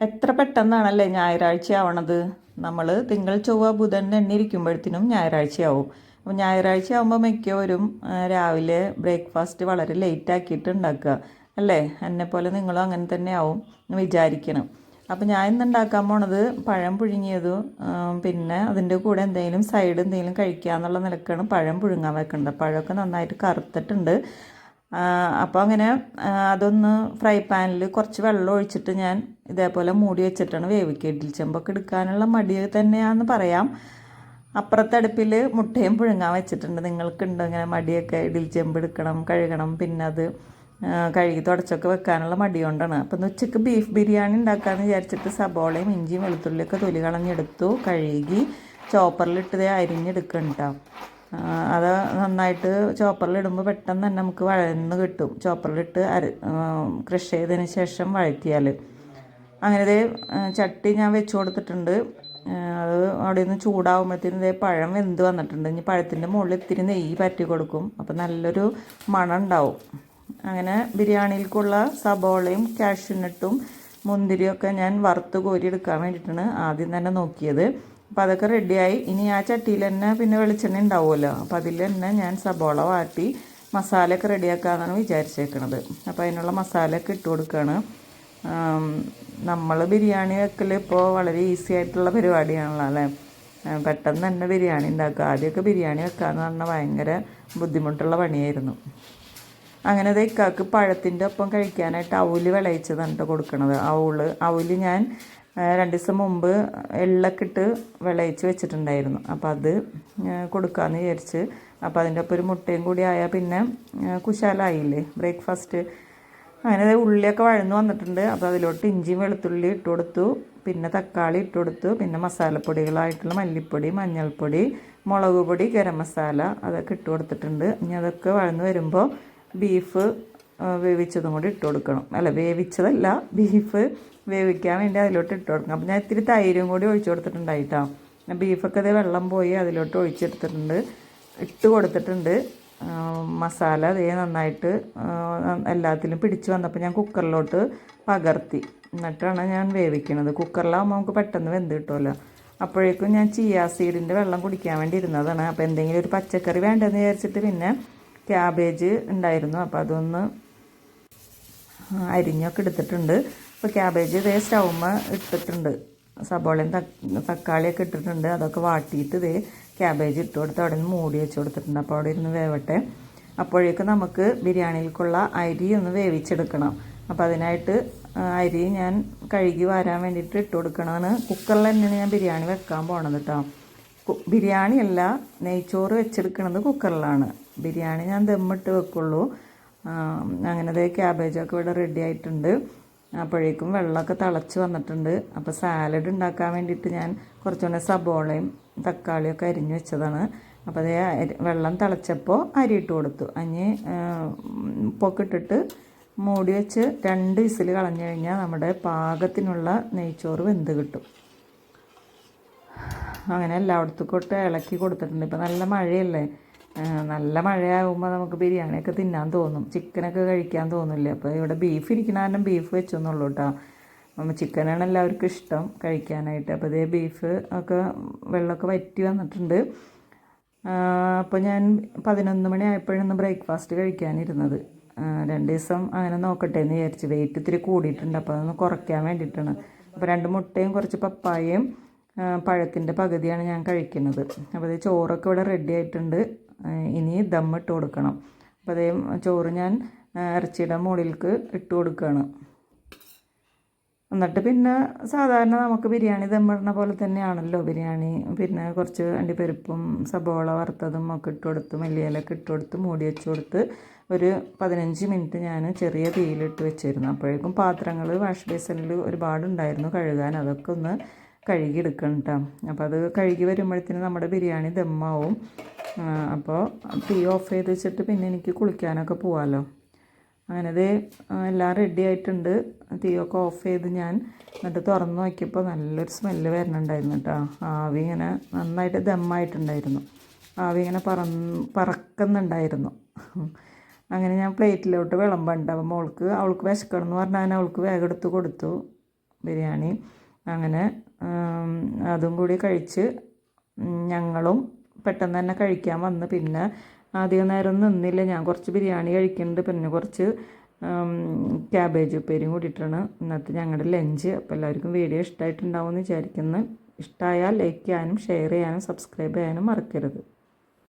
എത്ര പെട്ടെന്നാണല്ലേ ഞായറാഴ്ച ആവണത് നമ്മൾ തിങ്കൾ ചൊവ്വ ബുധൻ എണ്ണിരിക്കുമ്പോഴത്തേനും ഞായറാഴ്ചയാവും. അപ്പോൾ ഞായറാഴ്ച ആവുമ്പോൾ മിക്കവരും രാവിലെ ബ്രേക്ക്ഫാസ്റ്റ് വളരെ ലേറ്റ് ആക്കിയിട്ട് ഉണ്ടാക്കുക. അല്ലേ? എന്നെ പോലെ നിങ്ങളും അങ്ങനെ തന്നെ ആവും എന്ന് വിചാരിക്കണം. അപ്പോൾ ഞാൻ ഇന്ന് ഉണ്ടാക്കാൻ പോണത് പഴം പുഴുങ്ങിയതും പിന്നെ അതിന്റെ കൂടെ എന്തെങ്കിലും സൈഡ് എന്തെങ്കിലും കഴിക്കുക എന്നുള്ള നിലക്കാണ് പഴം പുഴുങ്ങാൻ വെക്കേണ്ടത്. പഴമൊക്കെ നന്നായിട്ട് കറുത്തിട്ടുണ്ട്. അപ്പോൾ അങ്ങനെ അതൊന്ന് ഫ്രൈ പാനിൽ കുറച്ച് വെള്ളം ഒഴിച്ചിട്ട് ഞാൻ ഇതേപോലെ മൂടി വെച്ചിട്ടാണ് വേവിക്കുക. ഇഡ്ഡലി ചെമ്പൊക്കെ എടുക്കാനുള്ള മടി തന്നെയാണെന്ന് പറയാം. അപ്പുറത്തെ അടുപ്പിൽ മുട്ടയും പുഴുങ്ങാൻ വെച്ചിട്ടുണ്ട്. നിങ്ങൾക്കുണ്ട് ഇങ്ങനെ മടിയൊക്കെ? ഇഡ്ഡലി ചെമ്പ് എടുക്കണം കഴുകണം പിന്നെ അത് കഴുകി തുടച്ചൊക്കെ വെക്കാനുള്ള മടി കൊണ്ടാണ്. അപ്പം ഉച്ചയ്ക്ക് ബീഫ് ബിരിയാണി ഉണ്ടാക്കാമെന്ന് വിചാരിച്ചിട്ട് സബോളയും ഇഞ്ചിയും വെളുത്തുള്ളിയൊക്കെ തൊലി കളഞ്ഞെടുത്തു കഴുകി ചോപ്പറിലിട്ടതേ അരിഞ്ഞെടുക്കണം കേട്ടോ അത് നന്നായിട്ട് ചോപ്പറിലിടുമ്പോൾ പെട്ടെന്ന് തന്നെ നമുക്ക് വഴന്ന് കിട്ടും. ചോപ്പറിലിട്ട് അര ക്രഷ് ചെയ്തതിന് ശേഷം വഴറ്റിയാൽ അങ്ങനെ ചട്ടി ഞാൻ വെച്ച് കൊടുത്തിട്ടുണ്ട്. അത് അവിടെ നിന്ന് ചൂടാകുമ്പോഴത്തേനും ഇതേ പഴം വെന്ത് വന്നിട്ടുണ്ട്. ഇനി പഴത്തിന്റെ മുകളിൽ ഇത്തിരി നെയ്യ് പറ്റി കൊടുക്കും. അപ്പോൾ നല്ലൊരു മണം ഉണ്ടാവും. അങ്ങനെ ബിരിയാണിയിലേക്കുള്ള സബോളയും കാഷ്യൂനട്ടും മുന്തിരിയൊക്കെ ഞാൻ വറുത്ത് കോരി എടുക്കാൻ വേണ്ടിയിട്ടാണ് ആദ്യം തന്നെ നോക്കിയത്. അപ്പോൾ അതൊക്കെ റെഡിയായി ഇനി ആ ചട്ടിയിൽ തന്നെ പിന്നെ വെളിച്ചെണ്ണ ഉണ്ടാവുമല്ലോ. അപ്പോൾ അതിൽ തന്നെ ഞാൻ സബോള വാട്ടി മസാലയൊക്കെ റെഡിയാക്കാമെന്നാണ് വിചാരിച്ചേക്കണത്. അപ്പോൾ അതിനുള്ള മസാലയൊക്കെ ഇട്ട് കൊടുക്കുകയാണ് നമ്മൾ ബിരിയാണി വെക്കൽ ഇപ്പോൾ വളരെ ഈസി ആയിട്ടുള്ള പരിപാടിയാണല്ലോ അല്ലേ? പെട്ടെന്ന് തന്നെ ബിരിയാണി ഉണ്ടാക്കുക. ആദ്യമൊക്കെ ബിരിയാണി വെക്കാന്ന് പറഞ്ഞാൽ ഭയങ്കര ബുദ്ധിമുട്ടുള്ള പണിയായിരുന്നു. അങ്ങനെ അത് ഇക്കാക്ക് പഴത്തിന്റെ ഒപ്പം കഴിക്കാനായിട്ട് അവൽ വിളയിച്ചതാണ് കേട്ടോ കൊടുക്കണത്. അവൽ ഞാൻ രണ്ട് ദിവസം മുമ്പ് എള്ളൊക്കെ ഇട്ട് വിളയിച്ച് വെച്ചിട്ടുണ്ടായിരുന്നു. അപ്പോൾ അത് കൊടുക്കാമെന്ന് വിചാരിച്ച്. അപ്പോൾ അതിന്റെ ഒപ്പം ഒരു മുട്ടയും കൂടി ആയാൽ പിന്നെ കുശാലായില്ലേ? ബ്രേക്ക്ഫാസ്റ്റ് അങ്ങനെ ഉള്ളിയൊക്കെ വഴന്നു വന്നിട്ടുണ്ട്. അപ്പോൾ അതിലോട്ട് ഇഞ്ചിയും വെളുത്തുള്ളി ഇട്ട് കൊടുത്തു. പിന്നെ തക്കാളി ഇട്ട് കൊടുത്തു. പിന്നെ മസാലപ്പൊടികളായിട്ടുള്ള മല്ലിപ്പൊടി മഞ്ഞൾപ്പൊടി മുളക് പൊടി ഗരം മസാല അതൊക്കെ ഇട്ട് കൊടുത്തിട്ടുണ്ട്. ഇനി അതൊക്കെ വഴന്നു വരുമ്പോൾ ബീഫ് വേവിച്ചതും കൂടി ഇട്ട് കൊടുക്കണം. അല്ല വേവിച്ചതല്ല ബീഫ് വേവിക്കാൻ വേണ്ടി അതിലോട്ട് ഇട്ട് കൊടുക്കണം. അപ്പോൾ ഞാൻ ഇത്തിരി തൈരും കൂടി ഒഴിച്ചു കൊടുത്തിട്ടുണ്ടായിട്ടോ. ബീഫൊക്കെ അതേ വെള്ളം പോയി അതിലോട്ട് ഒഴിച്ചെടുത്തിട്ടുണ്ട്. ഇട്ട് കൊടുത്തിട്ടുണ്ട്. മസാല അതേ നന്നായിട്ട് എല്ലാത്തിലും പിടിച്ച് വന്നപ്പോൾ ഞാൻ കുക്കറിലോട്ട് പകർത്തി. എന്നിട്ടാണ് ഞാൻ വേവിക്കുന്നത് കുക്കറിലാകുമ്പോൾ നമുക്ക് പെട്ടെന്ന് വെന്ത് കിട്ടുമല്ലോ അപ്പോഴേക്കും ഞാൻ ചിയാ സീഡിന്റെ വെള്ളം കുടിക്കാൻ വേണ്ടി ഇരുന്നതാണ്. അപ്പോൾ എന്തെങ്കിലും ഒരു പച്ചക്കറി വേണ്ടെന്ന് വിചാരിച്ചിട്ട് പിന്നെ ക്യാബേജ് ഉണ്ടായിരുന്നു. അപ്പോൾ അതൊന്ന് അരിഞ്ഞൊക്കെ എടുത്തിട്ടുണ്ട്. ഇപ്പോൾ ക്യാബേജ് ഇതേ സ്റ്റൗമ്മ ഇട്ടിട്ടുണ്ട്. സബോളയും തക്കാളിയൊക്കെ ഇട്ടിട്ടുണ്ട്. അതൊക്കെ വാട്ടിയിട്ട് ഇതേ ക്യാബേജ് ഇട്ട് കൊടുത്ത് അവിടെ നിന്ന് മൂടി വെച്ച് കൊടുത്തിട്ടുണ്ട്. അപ്പോൾ അവിടെ ഇരുന്ന് വേവട്ടെ. അപ്പോഴേക്കും നമുക്ക് ബിരിയാണിയിലേക്കുള്ള അരി ഒന്ന് വേവിച്ചെടുക്കണം. അപ്പോൾ അതിനായിട്ട് അരി ഞാൻ കഴുകി വരാൻ വേണ്ടിയിട്ട് ഇട്ട് കൊടുക്കണതാണ്. കുക്കറിൽ തന്നെയാണ് ഞാൻ ബിരിയാണി വെക്കാൻ പോണത് കേട്ടോ ബിരിയാണിയല്ല നെയ്ച്ചോറ് വെച്ചെടുക്കണത് കുക്കറിലാണ് ബിരിയാണി ഞാൻ ദമ്മിട്ട് വെക്കുള്ളൂ. അങ്ങനെ ദേ ക്യാബേജൊക്കെ ഇവിടെ റെഡി ആയിട്ടുണ്ട്. അപ്പോഴേക്കും വെള്ളമൊക്കെ തിളച്ച് വന്നിട്ടുണ്ട്. അപ്പോൾ സാലഡ് ഉണ്ടാക്കാൻ വേണ്ടിയിട്ട് ഞാൻ കുറച്ചുകൂടെ സബോളയും തക്കാളിയൊക്കെ അരിഞ്ഞു വെച്ചതാണ്. അപ്പോൾ അതേ വെള്ളം തിളച്ചപ്പോൾ അരി ഇട്ട് കൊടുത്തു. അഞ്ഞ് പൊക്കിട്ടിട്ട് മൂടി വെച്ച് രണ്ട് വിസിൽ കളഞ്ഞു കഴിഞ്ഞാൽ നമ്മുടെ പാകത്തിനുള്ള നെയ്ച്ചോറ് വെന്ത് കിട്ടും. അങ്ങനെ എല്ലായിടത്തുക്കൊട്ട് ഇളക്കി കൊടുത്തിട്ടുണ്ട്. ഇപ്പം നല്ല മഴയല്ലേ? നല്ല മഴയാകുമ്പോൾ നമുക്ക് ബിരിയാണിയൊക്കെ തിന്നാൻ തോന്നും. ചിക്കനൊക്കെ കഴിക്കാൻ തോന്നില്ല? അപ്പോൾ ഇവിടെ ബീഫ് ഇരിക്കണ കാരണം ബീഫ് വെച്ചൊന്നുള്ളൂ കേട്ടോ ചിക്കനാണ് എല്ലാവർക്കും ഇഷ്ടം കഴിക്കാനായിട്ട്. അപ്പോൾ ഇതേ ബീഫ് ഒക്കെ വെള്ളമൊക്കെ വറ്റി വന്നിട്ടുണ്ട്. അപ്പോൾ ഞാൻ പതിനൊന്ന് മണി ആയപ്പോഴൊന്ന് ബ്രേക്ക്ഫാസ്റ്റ് കഴിക്കാനിരുന്നത്. രണ്ട് ദിവസം അങ്ങനെ നോക്കട്ടെ എന്ന് വിചാരിച്ച്. വെയിറ്റ് ഇത്തിരി കൂടിയിട്ടുണ്ട്. അപ്പോൾ അതൊന്ന് കുറയ്ക്കാൻ വേണ്ടിയിട്ടാണ്. അപ്പോൾ രണ്ട് മുട്ടയും കുറച്ച് പപ്പായയും പഴത്തിന്റെ പകുതിയാണ് ഞാൻ കഴിക്കുന്നത്. അപ്പോൾ ഇത് ചോറൊക്കെ ഇവിടെ റെഡി ആയിട്ടുണ്ട്. ഇനി ദമ്മിട്ട് കൊടുക്കണം. അപ്പോൾ അതേ ചോറ് ഞാൻ ഇറച്ചിയുടെ മുകളിലേക്ക് ഇട്ട് കൊടുക്കുകയാണ് എന്നിട്ട് പിന്നെ സാധാരണ നമുക്ക് ബിരിയാണി ദമ്മിടുന്ന പോലെ തന്നെയാണല്ലോ ബിരിയാണി. പിന്നെ കുറച്ച് അണ്ടിപ്പരിപ്പും സബോള വറുത്തതും ഒക്കെ ഇട്ട് കൊടുത്ത് മല്ലിയിലൊക്കെ ഇട്ട് കൊടുത്ത് മൂടി വെച്ച് കൊടുത്ത് ഒരു പതിനഞ്ച് മിനിറ്റ് ഞാൻ ചെറിയ തീയിലിട്ട് വെച്ചിരുന്നു. അപ്പോഴേക്കും പാത്രങ്ങൾ വാഷ് ബേസിനിൽ ഒരുപാടുണ്ടായിരുന്നു കഴുകാൻ. അതൊക്കെ ഒന്ന് കഴുകിയെടുക്കണം കേട്ടോ അപ്പോൾ അത് കഴുകി വരുമ്പോഴത്തേന് നമ്മുടെ ബിരിയാണി ദമ്മാവും അപ്പോൾ തീ ഓഫ് ചെയ്ത് വെച്ചിട്ട് പിന്നെ എനിക്ക് കുളിക്കാനൊക്കെ പോവാമല്ലോ അങ്ങനെ ഇത് എല്ലാം റെഡി ആയിട്ടുണ്ട്. തീയൊക്കെ ഓഫ് ചെയ്ത് ഞാൻ എന്നിട്ട് തുറന്ന് നോക്കിയപ്പോൾ നല്ലൊരു സ്മെല്ല് വരുന്നുണ്ടായിരുന്നു കേട്ടോ ആവി ഇങ്ങനെ നന്നായിട്ട് ദമ്മായിട്ടുണ്ടായിരുന്നു ആവി ഇങ്ങനെ പറന്ന് പറക്കുന്നുണ്ടായിരുന്നു. അങ്ങനെ ഞാൻ പ്ലേറ്റിലോട്ട് വിളമ്പുണ്ട്. അപ്പം അവൾക്ക് അവൾക്ക് വിശക്കണം എന്ന് പറഞ്ഞാൽ അവൾക്ക് വേഗം എടുത്ത് കൊടുത്തു ബിരിയാണി. അങ്ങനെ അതും കൂടി കഴിച്ച് ഞങ്ങളും പെട്ടെന്ന് തന്നെ കഴിക്കാൻ വന്ന്. പിന്നെ അധികം നേരം നിന്നില്ല. ഞാൻ കുറച്ച് ബിരിയാണി കഴിക്കുന്നുണ്ട്. പിന്നെ കുറച്ച് ക്യാബേജ് ഉപ്പേരിയും കൂടിയിട്ടാണ് ഇന്നത്തെ ഞങ്ങളുടെ ലഞ്ച് അപ്പോൾ എല്ലാവർക്കും വീഡിയോ ഇഷ്ടമായിട്ടുണ്ടാവും എന്ന് വിചാരിക്കുന്നു. ഇഷ്ടമായാൽ ലൈക്ക് ചെയ്യാനും ഷെയർ ചെയ്യാനും സബ്സ്ക്രൈബ് ചെയ്യാനും മറക്കരുത്.